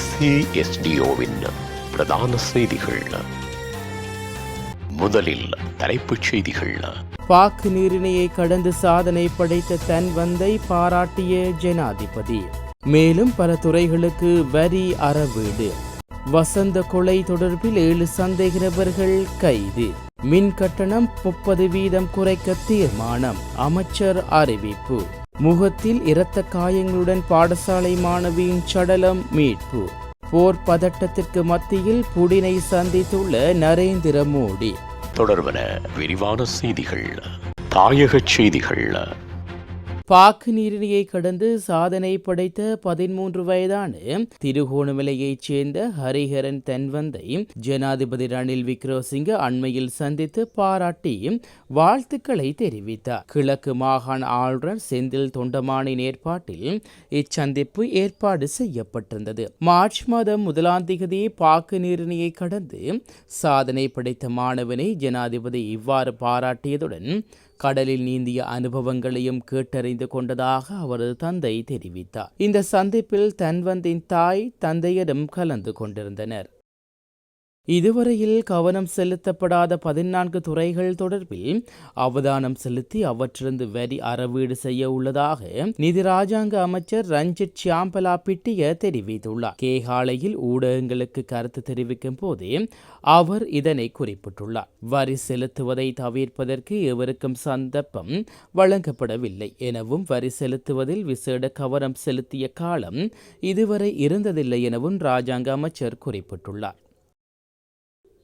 ஏசிஎஸ்டிஓவின் பிரதான செய்திகள். முதலில் தலைப்புச் செய்திகள். பாக்கு நீரிணையை கடந்து சாதனை படைத்த தன் வந்தை பாராட்டிய ஜனாதிபதி. மேலும் பல துறைகளுக்கு வரி அறவீடு. வசந்த கொலை தொடர்பில் ஏழு சந்தேக நபர்கள் கைது. மின் கட்டணம் முப்பது வீதம் குறைக்க தீர்மானம். அமைச்சர் அறிவிப்பு. முகத்தில் இரத்த காயங்களுடன் பாடசாலை மாணவியின் சடலம் மீட்பு. போர் பதட்டத்திற்கு மத்தியில் புடினை சந்தித்துள்ள நரேந்திர மோடி. தொடர்பன விரிவான செய்திகள் தாயகச் செய்திகள். பாக்கு நீரிணையை கடந்து சாதனை படைத்த பதிமூன்று வயதான திருகோணமலையைச் சேர்ந்த ஹரிஹரன் தென்வந்தை ஜனாதிபதி ரணில் விக்ரமசிங்க அண்மையில் சந்தித்து பாராட்டி வாழ்த்துக்களை தெரிவித்தார். கிழக்கு மாகாண ஆளுநர் செந்தில் தொண்டமானின் ஏற்பாட்டில் இச்சந்திப்பு ஏற்பாடு செய்யப்பட்டிருந்தது. மார்ச் மாதம் முதலாம் திகதி பாக்கு நீரிணையை கடந்து சாதனை படைத்த மாணவனை ஜனாதிபதி இவ்வாறு பாராட்டியதுடன் கடலில் நீந்திய அனுபவங்களையும் கேட்டறிந்து கொண்டதாக அவரது தந்தை தெரிவித்தார். இந்த சந்திப்பில் தன்வந்தின் தாய் தந்தையிடம் கலந்து கொண்டிருந்தனர். இதுவரையில் கவனம் செலுத்தப்படாத பதினான்கு துறைகள் தொடர்பில் அவதானம் செலுத்தி அவற்றிலிருந்து வரி அறவீடு செய்ய உள்ளதாக நிதி ராஜாங்க அமைச்சர் ரஞ்சித் ஷியாம்பலா பிட்டிய தெரிவித்துள்ளார். கேகாலையில் ஊடகங்களுக்கு கருத்து தெரிவிக்கும் போதே அவர் இதனை குறிப்பிட்டுள்ளார். வரி செலுத்துவதை தவிர்ப்பதற்கு எவருக்கும் சந்தர்ப்பம் வழங்கப்படவில்லை எனவும் வரி செலுத்துவதில் விசேட கவனம் செலுத்திய காலம் இதுவரை இருந்ததில்லை எனவும் ராஜாங்க அமைச்சர் குறிப்பிட்டுள்ளார்.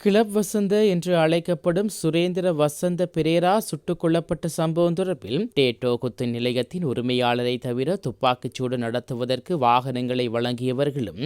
கிளப் வசந்த என்று அழைக்கப்படும் சுரேந்திர வசந்த பெரேரா சுட்டுக் கொல்லப்பட்ட சம்பவம் தொடர்பில் டேட்டோ குத்து நிலையத்தின் உரிமையாளரை தவிர துப்பாக்கிச்சூடு நடத்துவதற்கு வாகனங்களை வழங்கியவர்களும்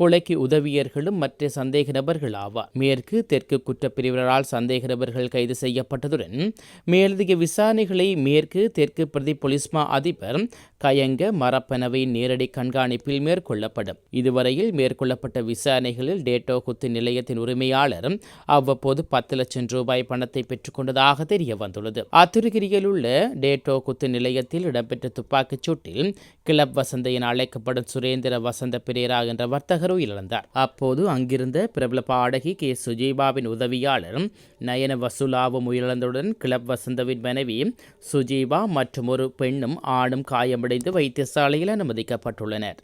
கொலைக்கு உதவியர்களும் மற்ற சந்தேக நபர்கள் ஆவார். மேற்கு தெற்கு குற்றப்பிரிவினரால் சந்தேக நபர்கள் கைது செய்யப்பட்டதுடன் மேலதிக விசாரணைகளை மேற்கு தெற்கு பிரதி பொலிஸ்மா அதிபர் கயங்க மரப்பனவையின் நேரடி கண்காணிப்பில் மேற்கொள்ளப்படும். இதுவரையில் மேற்கொள்ளப்பட்ட விசாரணைகளில் டேட்டோ குத்து நிலையத்தின் உரிமையாளர் அவ்வப்போது பத்து லட்சம் ரூபாய் பணத்தை பெற்றுக்கொண்டதாக தெரிய வந்துள்ளது அத்துருகிரியில் உள்ள டேட்டோ குத்து நிலையத்தில் இடம்பெற்ற துப்பாக்கிச் சூட்டில் கிளப் வசந்த என அழைக்கப்படும் சுரேந்திர வசந்த பிரேரா என்ற வர்த்தகர் உயிரிழந்தார். அப்போது அங்கிருந்த பிரபல பாடகி கே. சுஜீபாவின் உதவியாளர் நயன வசூலாவும் உயிரிழந்தவுடன் கிளப் வசந்தவின் மனைவி சுஜீபா மற்றும் ஒரு பெண்ணும் ஆணும் காயமடைந்து வைத்தியசாலையில் அனுமதிக்கப்பட்டுள்ளனர்.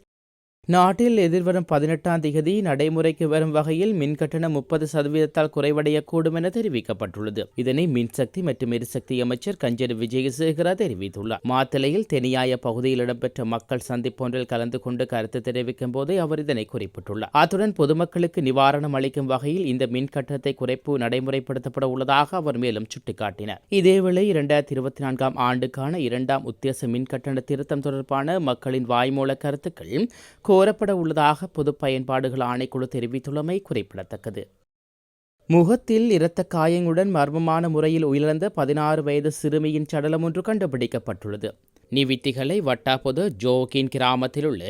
நாட்டில் எதிர்வரும் பதினெட்டாம் திகதி நடைமுறைக்கு வரும் வகையில் மின் கட்டணம் முப்பது சதவீதத்தால் குறைவடையக்கூடும் என தெரிவிக்கப்பட்டுள்ளது. இதனை மின்சக்தி மற்றும் எரிசக்தி அமைச்சர் கஞ்சர் விஜயசேகரா தெரிவித்துள்ளார். மாத்தளையில் தெனியாய பகுதியில் இடம்பெற்ற மக்கள் சந்திப்பொன்றில் கலந்து கொண்டு கருத்து தெரிவிக்கும் போதே அவர் இதனை குறிப்பிட்டுள்ளார். அத்துடன் பொதுமக்களுக்கு நிவாரணம் அளிக்கும் வகையில் இந்த மின் கட்டணத்தை குறைப்பு நடைமுறைப்படுத்தப்பட உள்ளதாக அவர் மேலும் சுட்டிக்காட்டினார். இதேவேளை இரண்டாயிரத்தி இருபத்தி நான்காம் ஆண்டுக்கான இரண்டாம் உத்தேச மின் கட்டண திருத்தம் தொடர்பான மக்களின் வாய்மூல கருத்துக்கள் கோரப்பட உள்ளதாக பொது பயன்பாடுகள் ஆணைக்குழு தெரிவித்துள்ளமை குறிப்பிடத்தக்கது. முகத்தில் இரத்த காயங்களுடன் மர்மமான முறையில் உயிரிழந்த பதினாறு வயது சிறுமியின் சடலம் ஒன்று கண்டுபிடிக்கப்பட்டுள்ளது. நிவித்திகளை வட்டாபொது ஜோகின் கிராமத்தில் உள்ள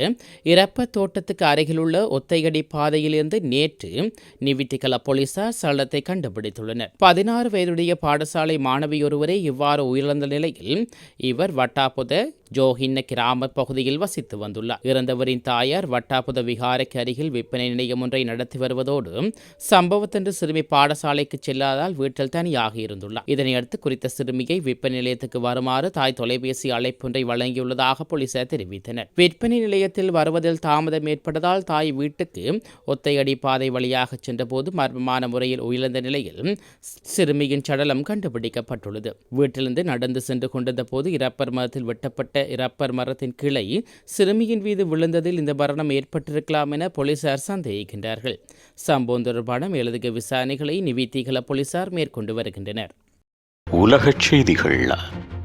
இறப்ப தோட்டத்துக்கு அருகிலுள்ள ஒத்தையடி பாதையிலிருந்து நேற்று நிவித்திகல போலீசார் சடலத்தை கண்டுபிடித்துள்ளனர். பதினாறு வயதுடைய பாடசாலை மாணவியொருவரை இவ்வாறு உயிரிழந்த நிலையில் இவர் வட்டாபொத ஜோஹின்ன கிராம பகுதியில் வசித்து வந்துள்ளார். இறந்தவரின் தாயார் வட்டாபுத விகாரைக்கு அருகில் விற்பனை நிலையம் ஒன்றை நடத்தி வருவதோடு சம்பவத்தன்று சிறுமி பாடசாலைக்கு செல்லாதால் வீட்டில் தனியாக இருந்துள்ளார். இதனையடுத்து குறித்த சிறுமியை விற்பனை நிலையத்துக்கு வருமாறு தாய் தொலைபேசி அழைப்பொன்றை வழங்கியுள்ளதாக போலீசார் தெரிவித்தனர். விற்பனை நிலையத்தில் வருவதில் தாமதம் ஏற்பட்டதால் தாய் வீட்டுக்கு ஒத்தையடி பாதை வழியாக சென்றபோது மர்மமான முறையில் உயிர்ந்த நிலையில் சிறுமியின் சடலம் கண்டுபிடிக்கப்பட்டுள்ளது. வீட்டிலிருந்து நடந்து சென்று கொண்டிருந்த போது இரப்பர் மதத்தில் வெட்டப்பட்ட இரப்பர் மரத்தின் கிளை சிறுமியின் மீது விழுந்ததில் இந்த மரணம் ஏற்பட்டிருக்கலாம் என போலீசார் சந்தேகிக்கின்றார்கள். சம்பவம் தொடர்பான மேலதிக விசாரணைகளை நிவித்திகள போலீசார் மேற்கொண்டு வருகின்றனர். உலகச் செய்திகள்.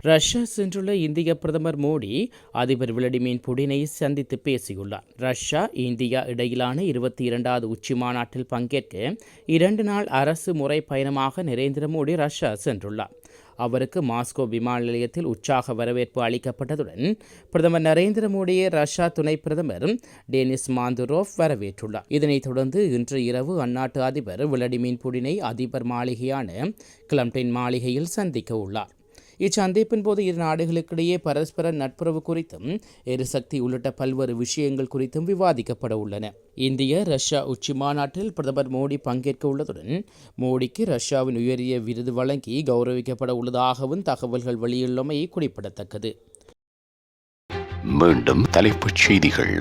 ரஷ்யா சென்றுள்ள இந்திய பிரதமர் மோடி அதிபர் விளாடிமிர் புடினை சந்தித்து பேசியுள்ளார். ரஷ்யா இந்தியா இடையிலான இருபத்தி இரண்டாவது உச்சி மாநாட்டில் பங்கேற்க இரண்டு நாள் அரசு முறை பயணமாக நரேந்திர மோடி ரஷ்யா சென்றுள்ளார். அவருக்கு மாஸ்கோ விமான நிலையத்தில் உற்சாக வரவேற்பு அளிக்கப்பட்டதுடன் பிரதமர் நரேந்திர மோடியை ரஷ்யா துணை பிரதமர் டேனிஸ் மாந்துரோவ் வரவேற்றுள்ளார். இதனைத் தொடர்ந்து இன்று இரவு அந்நாட்டு அதிபர் விளாடிமிர் புடினை அதிபர் மாளிகையான கிளம்டின் மாளிகையில் சந்திக்க உள்ளார் இச்சந்திப்பின் போது இரு நாடுகளுக்கிடையே பரஸ்பர நட்புறவு குறித்தும் எரிசக்தி உள்ளிட்ட பல்வேறு விஷயங்கள் குறித்தும் விவாதிக்கப்பட உள்ளன. இந்திய ரஷ்யா உச்சி மாநாட்டில் பிரதமர் மோடி பங்கேற்க உள்ளதுடன் மோடிக்கு ரஷ்யாவின் உயரிய விருது வழங்கி கௌரவிக்கப்பட உள்ளதாகவும் தகவல்கள் வெளியுள்ளமை குறிப்பிடத்தக்கது. மீண்டும் தலைப்புச் செய்திகள்.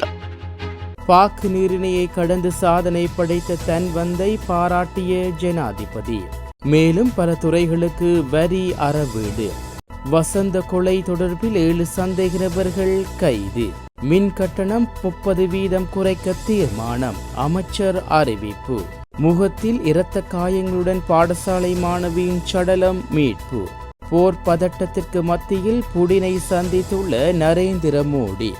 பாக்கு நீரிணையை கடந்து சாதனை படைத்த தன் வந்தை பாராட்டிய ஜனாதிபதி. மேலும் பல துறைகளுக்கு வரி அறவீடு. வசந்த கொலை தொடர்பில் ஏழு சந்தேக நபர்கள் கைது. மின் கட்டணம் முப்பது வீதம் குறைக்க தீர்மானம் அமைச்சர் அறிவிப்பு. முகத்தில் இரத்த காயங்களுடன் பாடசாலை மாணவியின் சடலம் மீட்பு. போர் பதட்டத்திற்கு மத்தியில் புடினை சந்தித்துள்ள நரேந்திர மோடி.